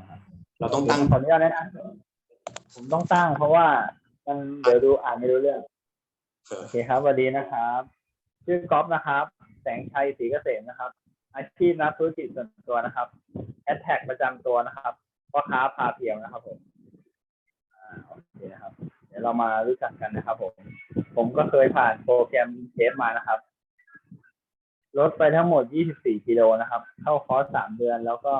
นะครับเราต้องตั้งขออนุญาตแนะนำผมต้องตั้งเพราะว่ามันเดี๋ยวดูอ่านไม่รู้เรื่องโอเคครับสวัสดีนะครับ ชื่อก๊อฟนะครับ แสงชัยศรีเกษมนะครับ อาชีพนักธุรกิจส่วนตัวนะครับแอดแท็กประจำตัวนะครับพ่อค้าพาเพียวนะครับผมอ่าโอเคนะครับ เดี๋ยวเรามารู้จักกันนะครับ ผม ผมก็เคยผ่านโปรแกรมเชฟมานะครับลดไปทั้งหมด 24 กิโลนะครับ เข้าคอร์ส 3 เดือน แล้วก็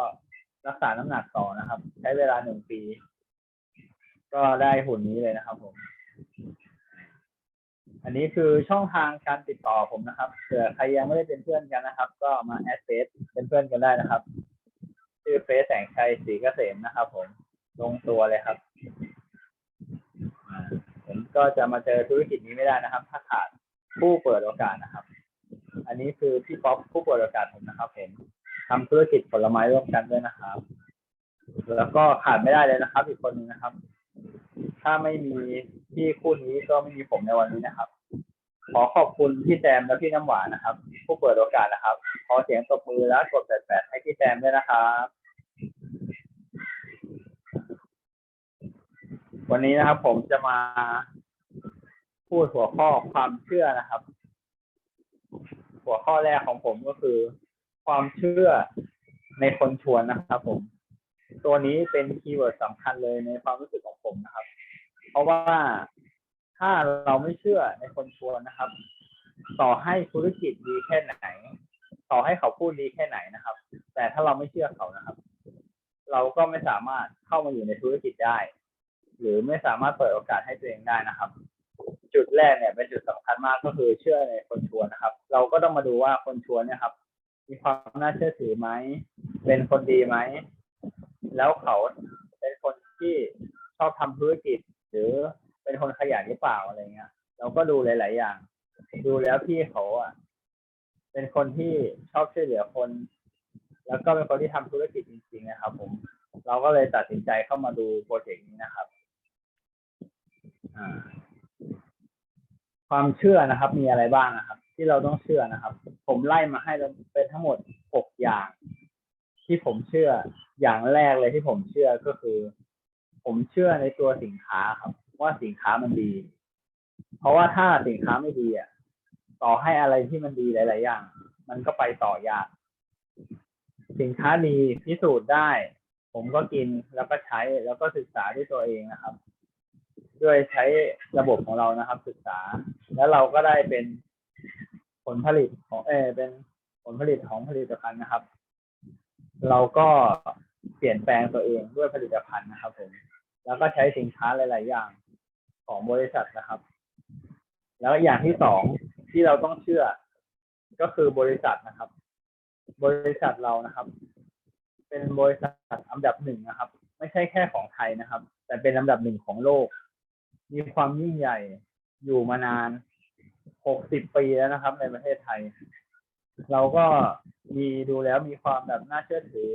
รักษาน้ำหนักต่อนะครับ ใช้เวลา1ปี ก็ได้หุ่นนี้เลยนะครับ ผม อันนี้คือช่องทางการติดต่อผมนะครับเผื่อใครยังไม่ได้เป็นเพื่อนกันนะครับ ก็มาแอดเฟซเป็นเพื่อนกันได้นะครับชื่อเฟซแสงชัยศรีเกษมนะครับ ผมลงตัวเลยครับผมก็จะมาเจอธุรกิจนี้ไม่ได้นะครับ ถ้าขาดผู้เปิดโอกาสนะครับ อันนี้คือพี่ป๊อปผู้เปิดโอกาสผมนะครับ ผม ทำธุรกิจผลไม้ร่วมกันด้วยนะครับ แล้วก็ขาดไม่ได้เลยนะครับ อีกคนนึงนะครับ ถ้าไม่มีพี่คู่นี้ก็ไม่มีผมในวันนี้นะครับ ขอขอบคุณพี่แซมและพี่น้ำหวานนะครับ ผู้เปิดโอกาสนะครับ ขอเสียงตบมือและกดแปดให้พี่แซมด้วยนะครับ วันนี้นะครับ ผมจะมาพูดหัวข้อความเชื่อนะครับ หัวข้อแรกของผมก็คือ ความเชื่อในคนชวนนะครับ ผม ตัวนี้เป็นคีย์เวิร์ดสำคัญเลยในความรู้สึกของผมนะครับ เพราะว่าถ้าเราไม่เชื่อในคนชวนนะครับ ต่อให้ธุรกิจดีแค่ไหน ต่อให้เขาพูดดีแค่ไหนนะครับ แต่ถ้าเราไม่เชื่อเขานะครับ เราก็ไม่สามารถเข้ามาอยู่ในธุรกิจได้ หรือไม่สามารถเปิดโอกาสให้ตัวเองได้นะครับ จุดแรกเนี่ยเป็นจุดสำคัญมากก็คือเชื่อในคนชวนนะครับ เราก็ต้องมาดูว่าคนชวนเนี่ยครับ มีความน่าเชื่อถือไหม เป็นคนดีไหม แล้วเขาเป็นคนที่ชอบทำธุรกิจ หรือเป็นคนขยันหรือเปล่าอะไรเงี้ย เราก็ดูหลาย ๆ อย่าง ดูแล้วพี่เขาอะ เป็นคนที่ชอบช่วยเหลือคน แล้วก็เป็นคนที่ทำธุรกิจจริง ๆ นะครับ ผม เราก็เลยตัดสินใจเข้ามาดูโปรเจกต์นี้นะครับ อ่า ความเชื่อนะครับ มีอะไรบ้างนะครับ ที่เราต้องเชื่อนะครับ ผมไล่มาให้เราเป็นทั้งหมดหกอย่าง ที่ผมเชื่ออย่างแรกเลยที่ผมเชื่อก็คือ ผมเชื่อในตัวสินค้าครับ ว่าสินค้ามันดี เพราะว่าถ้าสินค้าไม่ดีอะต่อให้อะไรที่มันดีหลาย ๆ อย่าง มันก็ไปต่อยาก สินค้าดีพิสูจน์ได้ ผมก็กินแล้วก็ใช้แล้วก็ศึกษาด้วยตัวเองนะครับ ด้วยใช้ระบบของเรานะครับ ศึกษา แล้วเราก็ได้เป็น ผลผลิตของเออเป็นผลผลิตของผลิตภัณฑ์นะครับ เราก็เปลี่ยนแปลงตัวเองด้วยผลิตภัณฑ์นะครับผม แล้วก็ใช้สินค้าหลาย ๆ อย่างของบริษัทนะครับ แล้วอย่างที่สองที่เราต้องเชื่อก็คือบริษัทนะครับ บริษัทเรานะครับ เป็นบริษัทอันดับหนึ่งนะครับ ไม่ใช่แค่ของไทยนะครับ แต่เป็นอันดับหนึ่งของโลก มีความยิ่งใหญ่อยู่มานาน หกสิบปีแล้วนะครับ ในประเทศไทย เราก็มีดูแล้วมีความแบบน่าเชื่อถือ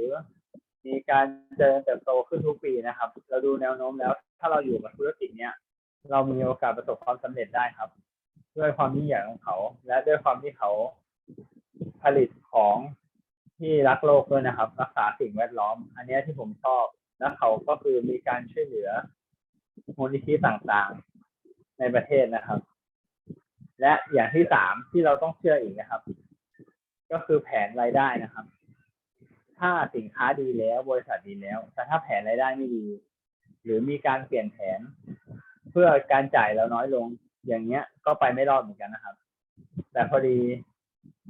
มีการเจริญเติบโตขึ้นทุกปีนะครับ เราดูแนวโน้มแล้ว ถ้าเราอยู่กับธุรกิจเนี้ยเรามีโอกาสประสบความสำเร็จได้ครับ ด้วยความยิ่งใหญ่ของเขา และด้วยความที่เขาผลิตของที่รักโลกด้วยนะครับ รักษาสิ่งแวดล้อม อันนี้ที่ผมชอบแล้วเขาก็คือมีการช่วยเหลือมูลนิธิต่างๆ ในประเทศนะครับ และอย่างที่สามที่เราต้องเชื่ออีกนะครับ ก็คือแผนรายได้นะครับ ถ้าสินค้าดีแล้วบริษัทดีแล้ว แต่ถ้าแผนรายได้ไม่ดี หรือมีการเปลี่ยนแผน เพื่อการจ่ายเราน้อยลง อย่างเงี้ย ก็ไปไม่รอดเหมือนกันนะครับ แต่พอดี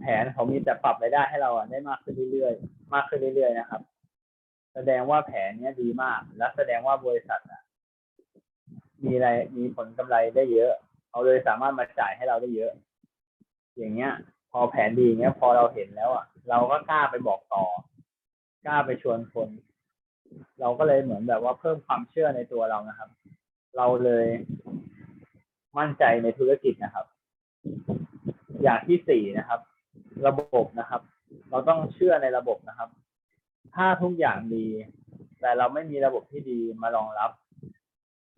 แผนเขามีแต่ปรับรายได้ให้เราได้มากขึ้นเรื่อยๆ มากขึ้นเรื่อยๆนะครับ แสดงว่าแผนเนี้ยดีมาก และแสดงว่าบริษัทอะมีอะไรมีผลกำไรได้เยอะ เขาเลยสามารถมาจ่ายให้เราได้เยอะ อย่างเงี้ย พอแผนดีเงี้ย พอเราเห็นแล้วอะ เราก็กล้าไปบอกต่อกล้าไปชวนคน เราก็เลยเหมือนแบบว่าเพิ่มความเชื่อในตัวเรานะครับ เราเลยมั่นใจในธุรกิจนะครับ อย่างที่สี่นะครับ ระบบนะครับ เราต้องเชื่อในระบบนะครับ ถ้าทุกอย่างดี แต่เราไม่มีระบบที่ดีมารองรับ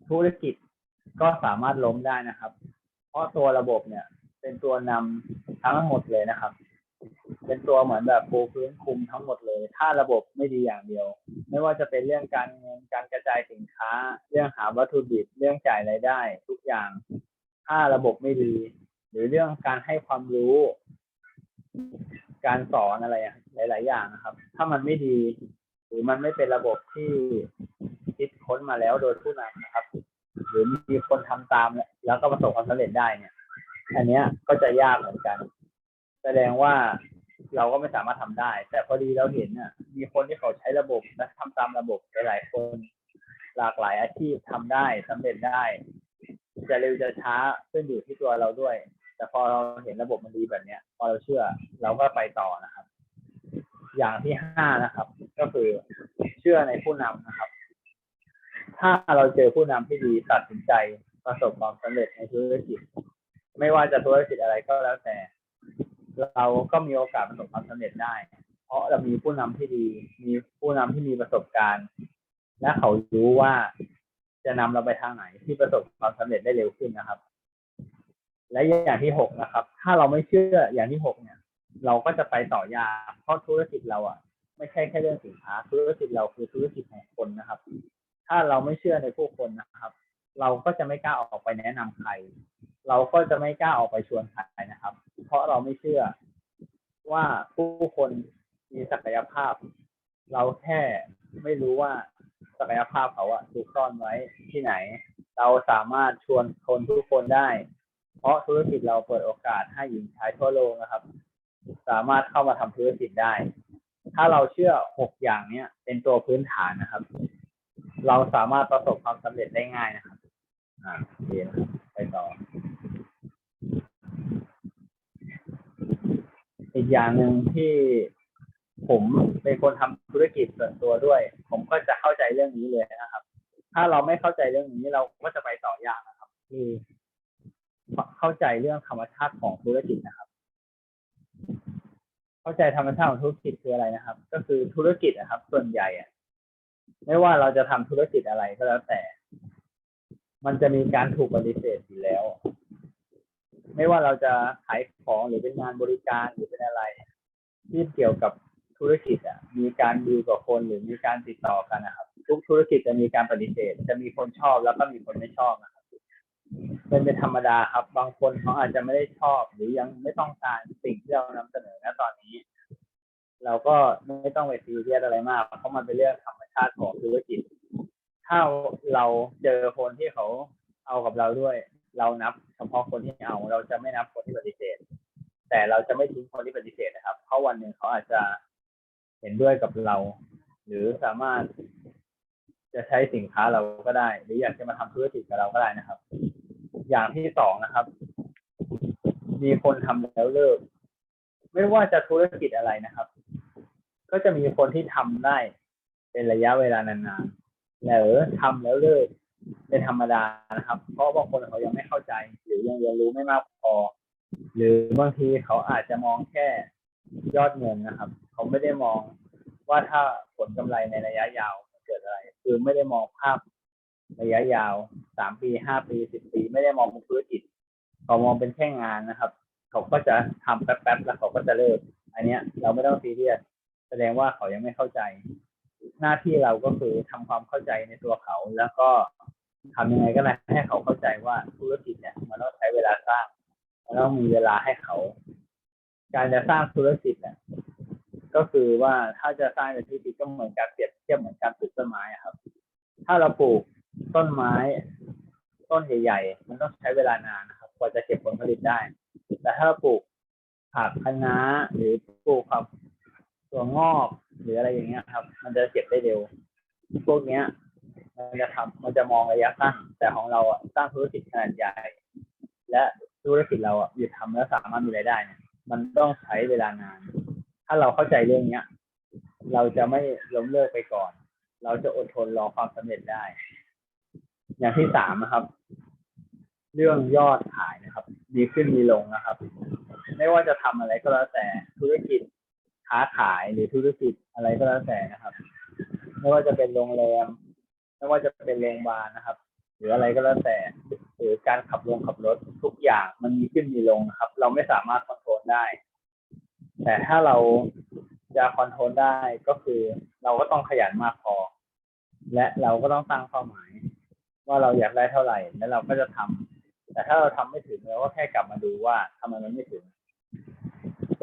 ธุรกิจ ก็สามารถล้มได้นะครับ เพราะตัวระบบเนี่ย เป็นตัวนำทั้งหมดเลยนะครับ เป็นตัวเหมือนแบบปูพื้นคุมทั้งหมดเลย ถ้าระบบไม่ดีอย่างเดียว ไม่ว่าจะเป็นเรื่องการเงินการกระจายสินค้า เรื่องหาวัตถุดิบเรื่องจ่ายรายได้ ทุกอย่าง ถ้าระบบไม่ดี หรือเรื่องการให้ความรู้ การสอนอะไรหลาย ๆ อย่างนะครับ ถ้ามันไม่ดี หรือมันไม่เป็นระบบที่คิดค้นมาแล้วโดยผู้นำนะครับ หรือมีคนทำตามแล้วแล้วก็ประสบความสำเร็จได้เนี่ย อันเนี้ยก็จะยากเหมือนกัน แสดงว่าเราก็ไม่สามารถทำได้ แต่พอดีเราเห็นน่ะ มีคนที่เขาใช้ระบบและทำตามระบบหลายคน หลากหลายอาชีพทำได้สำเร็จได้ จะเร็วจะช้าขึ้นอยู่ที่ตัวเราด้วย แต่พอเราเห็นระบบมันดีแบบเนี้ย พอเราเชื่อเราก็ไปต่อนะครับ อย่างที่ห้านะครับ ก็คือเชื่อในผู้นำนะครับ ถ้าเราเจอผู้นำที่ดีตัดสินใจประสบความสำเร็จในธุรกิจ ไม่ว่าจะธุรกิจอะไรก็แล้วแต่ เราก็มีโอกาสประสบความสำเร็จได้ เพราะเรามีผู้นำที่ดี มีผู้นำที่มีประสบการณ์ และเขารู้ว่าจะนำเราไปทางไหนที่ประสบความสำเร็จได้เร็วขึ้นนะครับ และอย่างที่หกนะครับ ถ้าเราไม่เชื่ออย่างที่หกเนี่ย เราก็จะไปต่อยากเพราะธุรกิจเราอะ ไม่ใช่แค่เรื่องสินค้า ธุรกิจเราคือธุรกิจของคนนะครับ ถ้าเราไม่เชื่อในผู้คนนะครับ เราก็จะไม่กล้าออกไปแนะนำใคร เราก็จะไม่กล้าออกไปชวนใครนะครับ เพราะเราไม่เชื่อว่าผู้คนมีศักยภาพ เราแค่ไม่รู้ว่าศักยภาพเขาอะถูกซ่อนไว้ที่ไหน เราสามารถชวนคนทุกคนได้ เพราะธุรกิจเราเปิดโอกาสให้หญิงชายทั่วโลกนะครับ สามารถเข้ามาทำธุรกิจได้ ถ้าเราเชื่อหกอย่างเนี้ยเป็นตัวพื้นฐานนะครับ เราสามารถประสบความสำเร็จได้ง่ายนะครับ อ่าโอเคนะครับไปต่อ อีกอย่างหนึ่งที่ผมเป็นคนทำธุรกิจส่วนตัวด้วย ผมก็จะเข้าใจเรื่องนี้เลยนะครับ ถ้าเราไม่เข้าใจเรื่องนี้เราก็จะไปต่อยากนะครับ คือเข้าใจเรื่องธรรมชาติของธุรกิจนะครับ เข้าใจธรรมชาติของธุรกิจคืออะไรนะครับ ก็คือธุรกิจนะครับ ส่วนใหญ่อะ ไม่ว่าเราจะทำธุรกิจอะไรก็แล้วแต่ มันจะมีการถูกปฏิเสธอยู่แล้ว ไม่ว่าเราจะขายของหรือเป็นงานบริการหรือเป็นอะไร ที่เกี่ยวกับธุรกิจอะ มีการดีลกับคนหรือมีการติดต่อกันนะครับ ทุกธุรกิจจะมีการปฏิเสธ จะมีคนชอบแล้วก็มีคนไม่ชอบนะครับเป็นเป็นธรรมดาครับ บางคนเขาอาจจะไม่ได้ชอบ หรือยังไม่ต้องการสิ่งที่เรานำเสนอณตอนนี้ เราก็ไม่ต้องไปซีเรียสอะไรมาก เพราะมันเป็นเรื่องธรรม ชาติของธุรกิจ ถ้าเราเจอคนที่เขาเอากับเราด้วย เรานับเฉพาะคนที่เอา เราจะไม่นับคนที่ปฏิเสธ แต่เราจะไม่ทิ้งคนที่ปฏิเสธนะครับ เพราะวันหนึ่งเขาอาจจะเห็นด้วยกับเรา หรือสามารถจะใช้สินค้าเราก็ได้ หรืออยากจะมาทำธุรกิจกับเราก็ได้นะครับ อย่างที่สองนะครับ มีคนทำแล้วเลิก ไม่ว่าจะธุรกิจอะไรนะครับ ก็จะมีคนที่ทำได้ เป็นระยะเวลานานๆหรือทำแล้วเลิกเป็นธรรมดานะครับ เพราะบางคนเขายังไม่เข้าใจ หรือยังเรียนรู้ไม่มากพอ หรือบางทีเขาอาจจะมองแค่ยอดเงินนะครับ เขาไม่ได้มองว่าถ้าผลกำไรในระยะยาวเกิดอะไร คือไม่ได้มองภาพระยะยาวสามปีห้าปีสิบปี ไม่ได้มองเป็นธุรกิจเขามองเป็นแค่งานนะครับ เขาก็จะทำแป๊บๆแล้วเขาก็จะเลิก อันเนี้ยเราไม่ต้องซีเรียสแสดงว่าเขายังไม่เข้าใจ หน้าที่เราก็คือทำความเข้าใจในตัวเขา แล้วก็ทำยังไงก็ได้ให้เขาเข้าใจว่าธุรกิจเนี่ยมันต้องใช้เวลาสร้างมันต้องมีเวลาให้เขา การจะสร้างธุรกิจเนี่ยก็คือว่าถ้าจะสร้างธุรกิจก็เหมือนการเปรียบเทียบเหมือนการปลูกต้นไม้อะครับ ถ้าเราปลูกต้นไม้ต้นใหญ่ๆ มันต้องใช้เวลานานนะครับกว่าจะเก็บผลผลิตได้ แต่ถ้าเราปลูกผักคะน้าหรือปลูกผัก ตัวงอกหรืออะไรอย่างเงี้ยครับ มันจะเก็บได้เร็ว พวกเนี้ย มันจะทำมันจะมองระยะสั้นแต่ของเราอะสร้างธุรกิจขนาดใหญ่ และธุรกิจเราอะหยุดทำแล้วสามารถมีรายได้เนี่ยมันต้องใช้เวลานาน ถ้าเราเข้าใจเรื่องเนี้ย เราจะไม่ล้มเลิกไปก่อน เราจะอดทนรอความสำเร็จได้ อย่างที่สามนะครับ เรื่องยอดขายนะครับ มีขึ้นมีลงนะครับ ไม่ว่าจะทำอะไรก็แล้วแต่ธุรกิจค้าขายห รือธุรกิจอะไรก็แล้วแต่นะครับ ไม่ว่าจะเป็นโรงแรมไม่ว่าจะเป็นโรงพยาบาลนะครับ หรืออะไรก็แล้วแต่หรือการขับลงขับรถทุกอย่างมันมีขึ้นมีลงนะครับ เราไม่สามารถคอนโทรลได้ แต่ถ้าเราจะคอนโทรลได้ก็คือ เราก็ต้องขยันมากพอ และเราก็ต้องตั้งเป้าหมาย ว่าเราอยากได้เท่าไหร่ แล้วเราก็จะทำแต่ถ้าเราทำไม่ถึงเราก็แค่กลับมาดูว่าทำไมมันไม่ถึง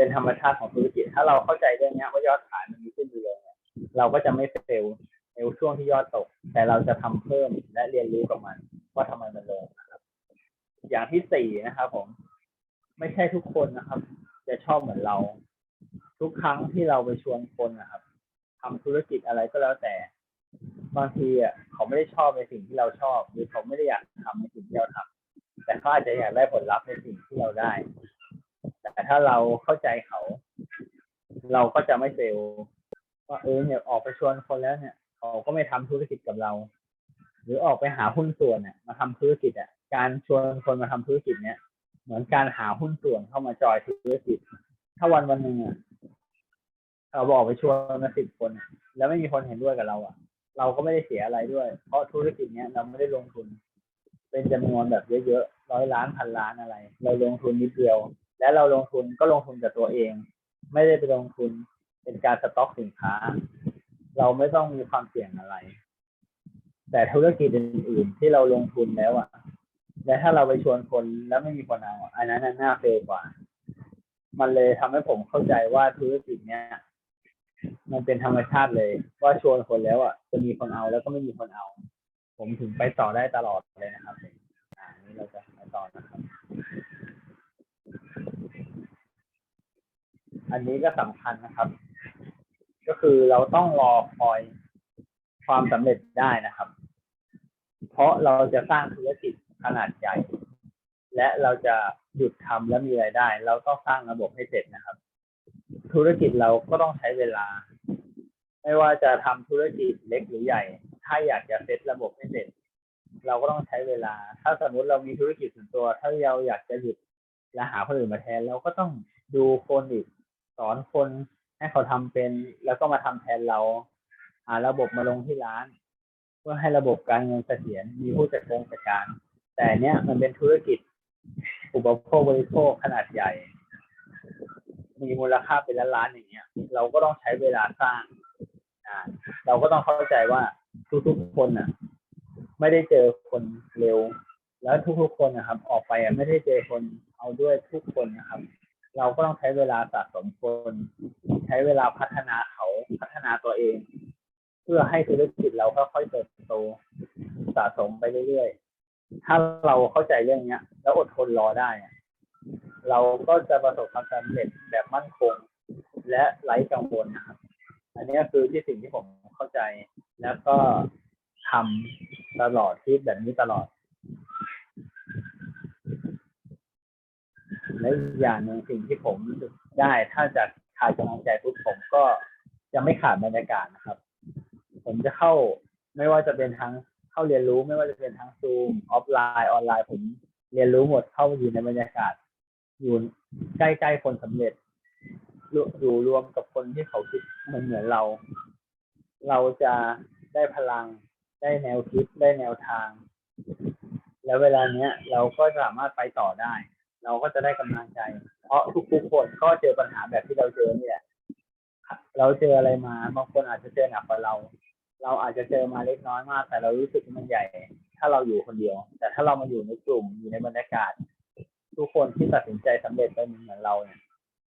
เป็นธรรมชาติของธุรกิจ ถ้าเราเข้าใจเรื่องนี้ว่ายอดขายมันมีขึ้นมีลงเนี่ยเราก็จะไม่เฟลในช่วงที่ยอดตก แต่เราจะทำเพิ่มและเรียนรู้กับมัน ว่าทำไมมันลงนะครับ อย่างที่สี่นะครับ ผม ไม่ใช่ทุกคนนะครับ จะชอบเหมือนเรา ทุกครั้งที่เราไปชวนคนนะครับทำธุรกิจอะไรก็แล้วแต่บางทีอะเขาไม่ได้ชอบในสิ่งที่เราชอบ หรือเขาไม่ได้อยากทำในสิ่งที่เราทำแต่เขาอาจจะอยากได้ผลลัพธ์ในสิ่งที่เราได้ แต่ถ้าเราเข้าใจเขา เราก็จะไม่เซลว่าเออเนี่ยออกไปชวนคนแล้วเนี่ยเขาก็ไม่ทำธุรกิจกับเรา หรือออกไปหาหุ้นส่วนเนี่ยมาทำธุรกิจอะ การชวนคนมาทำธุรกิจเนี่ย เหมือนการหาหุ้นส่วนเข้ามาจอยธุรกิจ ถ้าวันวันหนึ่งอะเราบอกไปชวนมาสิบคน แล้วไม่มีคนเห็นด้วยกับเราอะ เราก็ไม่ได้เสียอะไรด้วย เพราะธุรกิจเนี้ยเราไม่ได้ลงทุน เป็นจำนวนแบบเยอะๆร้อยล้านพันล้านอะไร เราลงทุนนิดเดียว และเราลงทุนก็ลงทุนกับตัวเอง ไม่ได้ไปลงทุนเป็นการสต็อกสินค้า เราไม่ต้องมีความเสี่ยงอะไร แต่ธุรกิจอื่น ๆ ที่เราลงทุนแล้วอะและถ้าเราไปชวนคนแล้วไม่มีคนเอาอันนั้นน่าเฟลกว่า มันเลยทำให้ผมเข้าใจว่าธุรกิจเนี้ยมันเป็นธรรมชาติเลย ว่าชวนคนแล้วอะจะมีคนเอาแล้วก็ไม่มีคนเอา ผมถึงไปต่อได้ตลอดเลยนะครับอ่านี่เราจะไปต่อนะครับ อันนี้ก็สำคัญนะครับ ก็คือเราต้องรอคอยความสำเร็จได้นะครับ เพราะเราจะสร้างธุรกิจขนาดใหญ่ และเราจะหยุดทำแล้วมีรายได้ เราต้องสร้างระบบให้เสร็จนะครับ ธุรกิจเราก็ต้องใช้เวลา ไม่ว่าจะทำธุรกิจเล็กหรือใหญ่ ถ้าอยากจะเซตระบบให้เสร็จ เราก็ต้องใช้เวลา ถ้าสมมติเรามีธุรกิจส่วนตัว ถ้าเราอยากจะหยุดและหาคนอื่นมาแทน เราก็ต้องดูคนอีก สอนคนให้เขาทำเป็น แล้วก็มาทำแทนเราหาระบบมาลงที่ร้าน เพื่อให้ระบบการเงินเสถียรมีผู้จัดการจัดการ แต่เนี้ยมันเป็นธุรกิจ อุปโภคบริโภคขนาดใหญ่ มีมูลค่าเป็นล้านล้านอย่างเงี้ย เราก็ต้องใช้เวลาสร้างอ่าเราก็ต้องเข้าใจว่าทุกๆคนน่ะ ไม่ได้เจอคนเร็ว แล้วทุกๆคนนะครับ ออกไปอะไม่ได้เจอคนเอาด้วยทุกคนนะครับ เราก็ต้องใช้เวลาสะสมคน ใช้เวลาพัฒนาเขาพัฒนาตัวเอง เพื่อให้ธุรกิจเราค่อยๆเติบโตสะสมไปเรื่อยๆ ถ้าเราเข้าใจเรื่องเนี้ย แล้วอดทนรอได้ เราก็จะประสบความสำเร็จแบบมั่นคง และไร้กังวลนะครับ อันนี้คือที่สิ่งที่ผมเข้าใจแล้วก็ทำตลอดที่แบบนี้ตลอด และอีกอย่างหนึ่งสิ่งที่ผมรู้สึกได้ถ้าจะขาดกำลังใจปุ๊บผมก็จะไม่ขาดบรรยากาศนะครับ ผมจะเข้าไม่ว่าจะเป็นทั้งเข้าเรียนรู้ไม่ว่าจะเป็นทั้งซูมออฟไลน์ออนไลน์ ผมเรียนรู้หมดเข้าอยู่ในบรรยากาศ อยู่ใกล้ๆคนสำเร็จอยู่อยู่รวมกับคนที่เขาคิดเหมือนเหมือนเรา เราจะได้พลังได้แนวคิดได้แนวทาง แล้วเวลาเนี้ยเราก็สามารถไปต่อได้ เราก็จะได้กำลังใจ เพราะทุกๆคนก็เจอปัญหาแบบที่เราเจอเนี่แหละเราเจออะไรมาบางคนอาจจะเจอหนักกว่าเรา เราอาจจะเจอมาเล็กน้อยมาก แต่เรารู้สึกว่ามันใหญ่ ถ้าเราอยู่คนเดียว แต่ถ้าเรามาอยู่ในกลุ่มอยู่ในบรรยากาศ ทุกคนที่ตัดสินใจสำเร็จไปเหมือนเราเนี่ย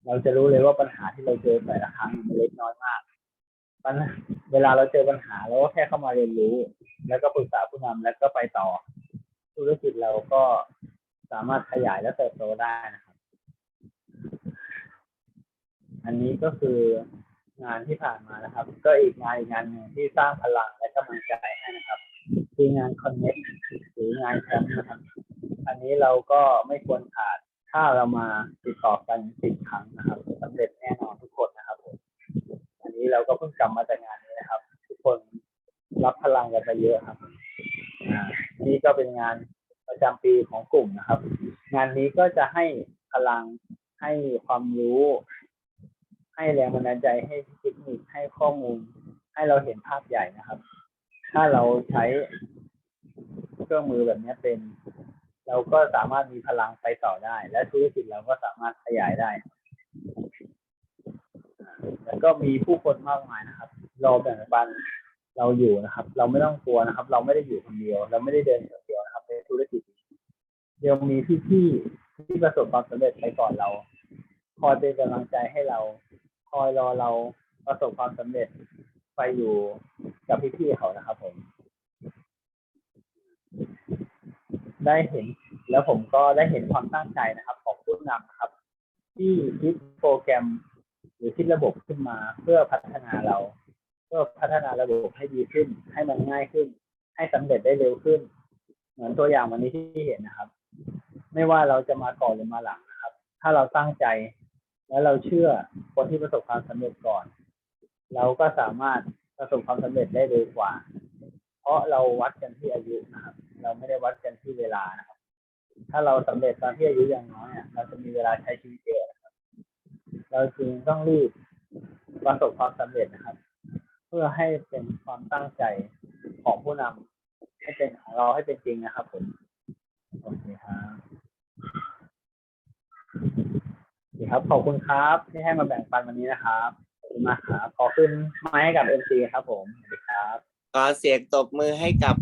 เราจะรู้เลยว่าปัญหาที่เราเจอแต่ละครั้งมันเล็กน้อยมากปัญหาเวลาเราเจอปัญหาเราก็แค่เข้ามาเรียนรู้ แล้วก็ปรึกษาผู้นำแล้วก็ไปต่อ ธุรกิจเราก็ สามารถขยายและเติบโตได้นะครับ อันนี้ก็คืองานที่ผ่านมานะครับ ก็อีกงานอีกงานหนึ่งที่สร้างพลังและกำลังใจให้นะครับคืองาน Connect หรืองานแคมป์นะครับ อันนี้เราก็ไม่ควรขาดถ้าเรามาติดต่อกันสิบครั้งนะครับสำเร็จแน่นอนทุกคนนะครับผมอันนี้เราก็เพิ่งกลับมาจากงานนี้นะครับ ทุกคนรับพลังกันไปเยอะครับอ่านี่ก็เป็นงาน ประจำปีของกลุ่มนะครับ งานนี้ก็จะให้พลังให้ความรู้ ให้แรงบันดาลใจให้เทคนิคให้ข้อมูล ให้เราเห็นภาพใหญ่นะครับ ถ้าเราใช้เครื่องมือแบบนี้เป็น เราก็สามารถมีพลังไปต่อได้ และธุรกิจเราก็สามารถขยายได้ แล้วก็มีผู้คนมากมายนะครับรอแบ่งปันเราอยู่นะครับ เราไม่ต้องกลัวนะครับ เราไม่ได้อยู่คนเดียว เราไม่ได้เดิน เดี๋ยวมีพี่ๆที่ประสบความสำเร็จไปก่อนเรา คอยเป็นกำลังใจให้เรา คอยรอเราประสบความสำเร็จไปอยู่กับพี่ๆเขานะครับผม ได้เห็นแล้วผมก็ได้เห็นความตั้งใจนะครับ ของผู้นำครับ ที่คิดโปรแกรมหรือคิดระบบขึ้นมาเพื่อพัฒนาเรา เพื่อพัฒนาระบบให้ดีขึ้น ให้มันง่ายขึ้น ให้สำเร็จได้เร็วขึ้น เหมือนตัวอย่างวันนี้ที่เห็นนะครับ ไม่ว่าเราจะมาก่อนหรือมาหลังนะครับ ถ้าเราตั้งใจ และเราเชื่อคนที่ประสบความสำเร็จก่อน เราก็สามารถประสบความสำเร็จได้เร็วกว่า เพราะเราวัดกันที่อายุนะครับ เราไม่ได้วัดกันที่เวลานะครับ ถ้าเราสำเร็จตอนที่อายุยังน้อยเราจะมีเวลาใช้ชีวิตเยอะครับเราจึงต้องรีบประสบความสำเร็จนะครับ เพื่อให้เป็นความตั้งใจของผู้นำให้เป็นของเราให้เป็นจริงนะครับผมโอเคครับ ครับขอบคุณครับที่ให้มาแบ่งปันวันนี้นะครับขอบคุณมากครับขอขึ้นไม้ให้กับเอ็มซีครับผมสวัสดีครับ ขอเสียงตบมือให้กับ